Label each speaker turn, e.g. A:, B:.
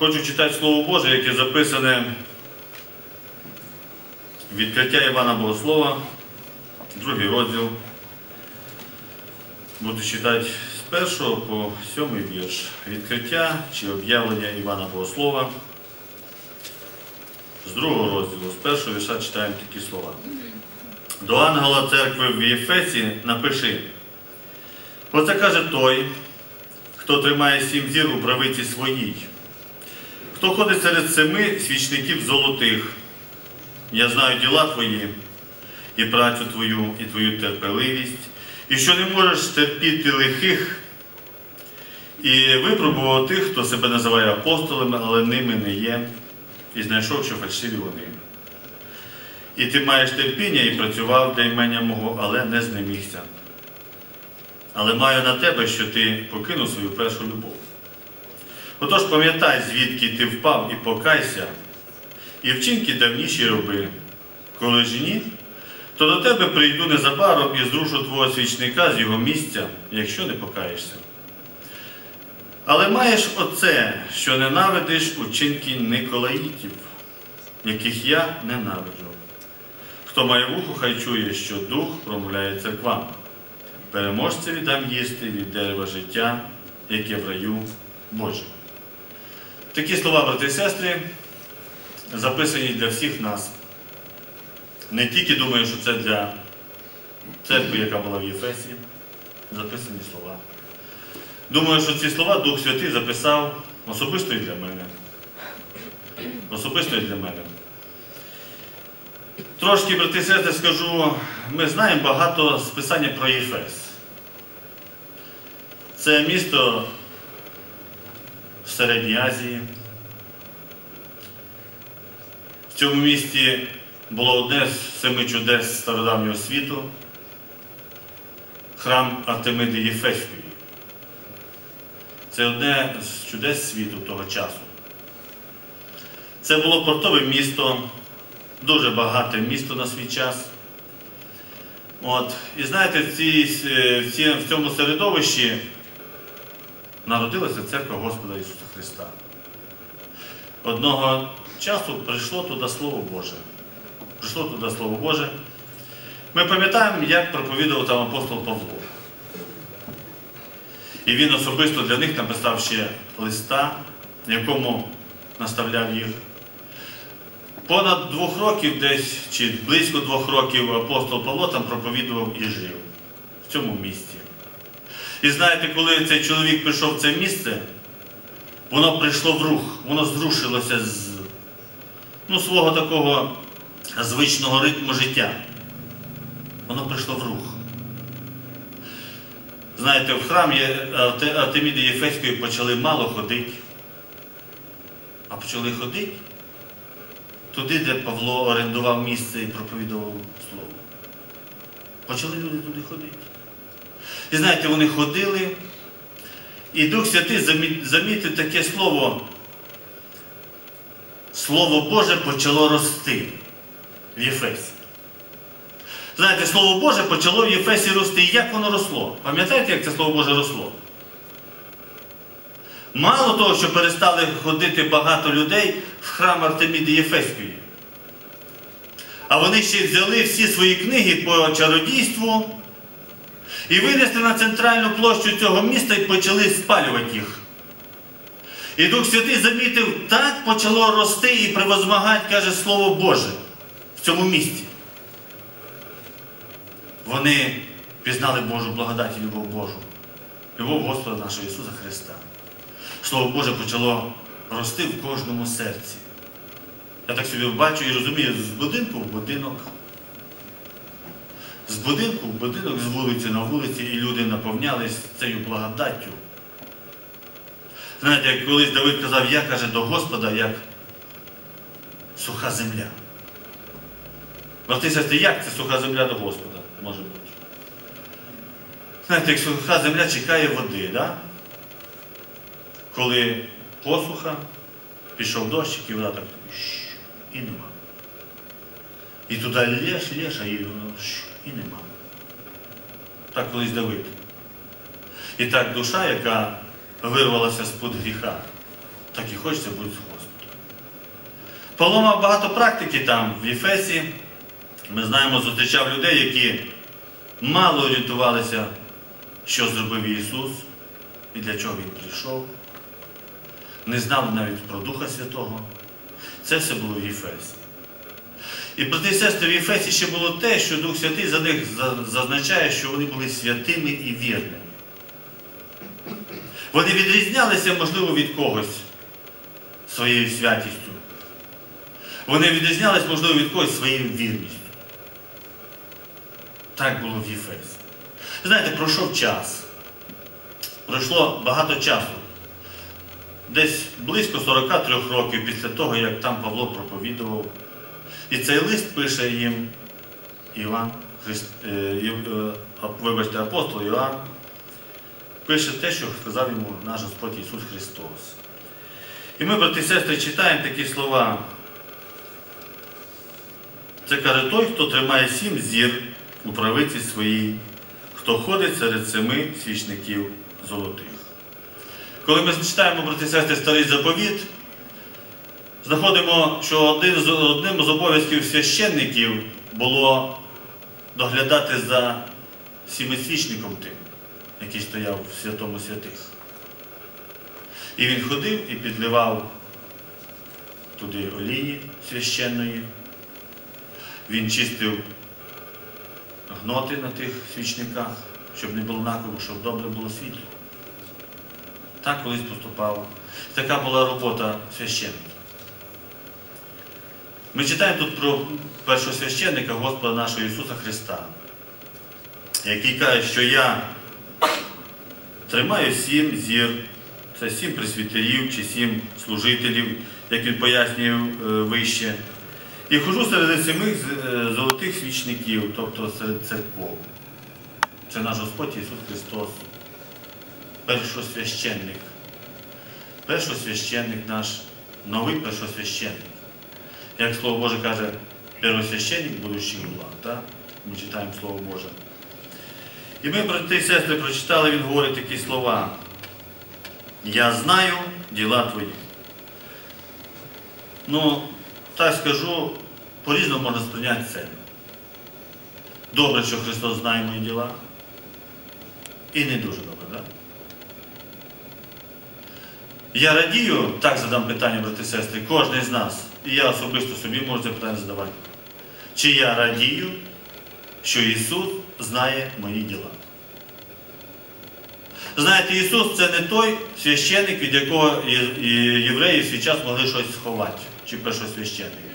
A: Хочу читати Слово Боже, яке записане відкриття Івана Богослова, другий розділ. Буду читати з першого по сьомий вірш. Відкриття чи об'явлення Івана Богослова. З другого розділу, з першого вірша читаємо такі слова. До ангела церкви в Єфесі напиши. Оце каже той, хто тримає сім зір у правиці своїй, хто ходить серед семи свічників золотих. Я знаю діла твої, і працю твою, і твою терпеливість, і що не можеш терпіти лихих, і випробував тих, хто себе називає апостолами, але ними не є, і знайшов, що фальшиві вони. І ти маєш терпіння і працював для імення мого, але не знемігся. Але маю на тебе, що ти покинув свою першу любов. Отож пам'ятай, звідки ти впав і покайся, і вчинки давніші роби. Коли ж ні, то до тебе прийду незабаром і зрушу твого свічника з його місця, якщо не покаєшся. Але маєш оце, що ненавидиш учинки Николаїтів, яких я ненавиджу. Хто має вухо, хай чує, що дух промовляє церквам. Переможцеві дам їсти від дерева життя, яке в раю Боже. Такі слова, брати і сестри, записані для всіх нас. Не тільки думаю, що це для церкви, яка була в Єфесі, записані слова. Думаю, що ці слова Дух Святий записав особисто і для мене. Особисто і для мене. Трошки, брати і сестри, скажу, ми знаємо багато з писання про Єфес. Це місто в Середній Азії. В цьому місті було одне з семи чудес стародавнього світу храм Артемиди Єфеської. Це одне з чудес світу того часу. Це було портове місто, дуже багате місто на свій час. От. І знаєте, в, цій, цій, в цьому середовищі народилася церква Господа Ісуса Христа. Одного часу прийшло туди Слово Боже. Прийшло туди Слово Боже. Ми пам'ятаємо, як проповідував там апостол Павло. І він особисто для них написав ще листа, якому наставляв їх. Понад двох років десь, чи близько двох років апостол Павло там проповідував і жив в цьому місці. І знаєте, коли цей чоловік прийшов в це місце, воно прийшло в рух, воно зрушилося з ну, свого такого звичного ритму життя. Воно прийшло в рух. Знаєте, в храмі Артеміди Єфеської почали мало ходити, а почали ходити туди, де Павло орендував місце і проповідував слово. Почали люди туди ходити. І знаєте, вони ходили, і Дух Святий замітив таке слово. Слово Боже почало рости в Єфесі. Знаєте, Слово Боже почало в Єфесі рости. І як воно росло? Пам'ятаєте, як це Слово Боже росло? Мало того, що перестали ходити багато людей в храм Артеміди Єфеської. А вони ще взяли всі свої книги по чародійству і винесли на центральну площу цього міста і почали спалювати їх. І Дух Святий замітив, так почало рости і превозмагати, каже Слово Боже в цьому місті. Вони пізнали Божу благодать і любов Божу, любов Господа нашого Ісуса Христа. Слово Боже почало рости в кожному серці. Я так собі бачу і розумію, з будинку в будинок. З будинку в будинок, з вулиці на вулиці, і люди наповнялись цією благодаттю. Знаєте, як колись Давид казав, я каже до Господа, як суха земля. Брати сестри, як це суха земля до Господа може бути? Знаєте, як суха земля чекає води, да? коли посуха, пішов дощик, і вода так і нема. І туди лєш, лєш, а і воно і нема. Так колись Давид. І так душа, яка вирвалася з-под гріха, так і хочеться бути з Господом. Павло мав багато практики там, в Єфесі. Ми знаємо, зустрічав людей, які мало орієнтувалися, що зробив Ісус і для чого Він прийшов. Не знали навіть про Духа Святого. Це все було в Єфесі. І в Єфесі ще було те, що Дух Святий за них зазначає, що вони були святими і вірними. Вони відрізнялися, можливо, від когось своєю святістю. Вони відрізнялись, можливо, від когось своєю вірністю. Так було в Єфесі. Знаєте, пройшов час. Пройшло багато часу. Десь близько 43 років після того, як там Павло проповідував. І цей лист пише їм Іван, е, е, вибачте, апостол Іоанн, пише те, що сказав йому наш Господь Ісус Христос. І ми, брати і сестри, читаємо такі слова. Це каже той, хто тримає сім зір у правиці своїй, хто ходить серед семи свічників золотих. Коли ми читаємо, брати і сестри, старий заповіт, знаходимо, що один з, одним з обов'язків священників було доглядати за сімисвічником тим, який стояв в святому святих. І він ходив і підливав туди олії священної. Він чистив гноти на тих свічниках, щоб не було наколу, щоб добре було світло. Так колись поступав. Така була робота священника. Ми читаємо тут про першого священника Господа нашого Ісуса Христа, який каже, що я тримаю сім зір, це сім пресвітерів чи сім служителів, як він пояснює е, вище. І хожу серед семи е, золотих свічників, тобто серед церков. Це наш Господь Ісус Христос, першосвященник. Першосвященник наш, новий першосвященник. Як Слово Боже каже, первосвященник будущий влад. Так? Ми читаємо Слово Боже. І ми, брати і сестри, прочитали, він говорить такі слова. Я знаю діла твої. Ну, так скажу, по-різному можна сприйняти це. Добре, що Христос знає мої діла. І не дуже добре, так? Я радію, так задам питання, брати і сестри, кожен з нас, і я особисто собі можу це питання задавати. Чи я радію, що Ісус знає мої діла? Знаєте, Ісус це не той священник, від якого євреї в свій час могли щось сховати, чи першосвященник.